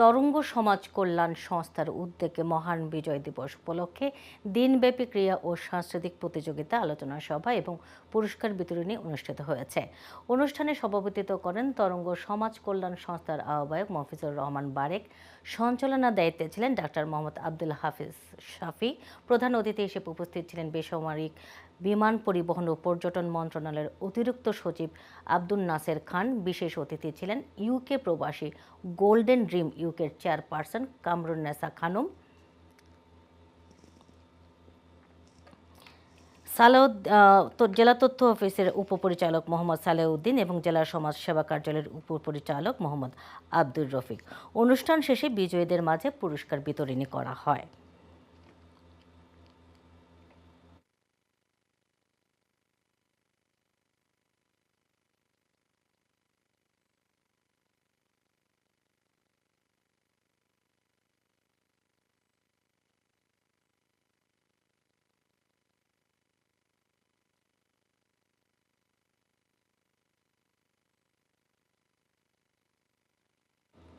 তরঙ্গ সমাজ কল্যাণ সংস্থার উদ্যোগে মহান বিজয় দিবস উপলক্ষে দিনব্যাপী ক্রিয়া ও সাংস্কৃতিক প্রতিযোগিতা, আলোচনা সভা এবং পুরস্কার বিতরণী অনুষ্ঠিত হয়েছে। অনুষ্ঠানে সভাপতিত্ব করেন তরঙ্গ সমাজ কল্যাণ সংস্থার আহ্বায়ক মফিজুর রহমান বারেক। সঞ্চালনার দায়িত্বে ছিলেন ডাক্তার মোহাম্মদ আব্দুল হাফিজ শাফি। প্রধান অতিথি হিসেবে উপস্থিত ছিলেন বেসামরিক বিমান পরিবহন ও পর্যটন মন্ত্রণালয়ের অতিরিক্ত সচিব আব্দুল নাসের খান। বিশেষ অতিথি ছিলেন ইউকে প্রবাসী গোল্ডেন ড্রিম ইউকের চেয়ারপারসন কামরুন্নেসা খানুম। সালেউদ জেলা তথ্য অফিসের উপপরিচালক মোহাম্মদ সালেউদ্দিন এবং জেলা সমাজ সেবা কার্যালয়ের উপপরিচালক মোহাম্মদ আব্দুর রফিক। অনুষ্ঠান শেষে বিজয়ীদের মাঝে পুরস্কার বিতরণী করা হয়।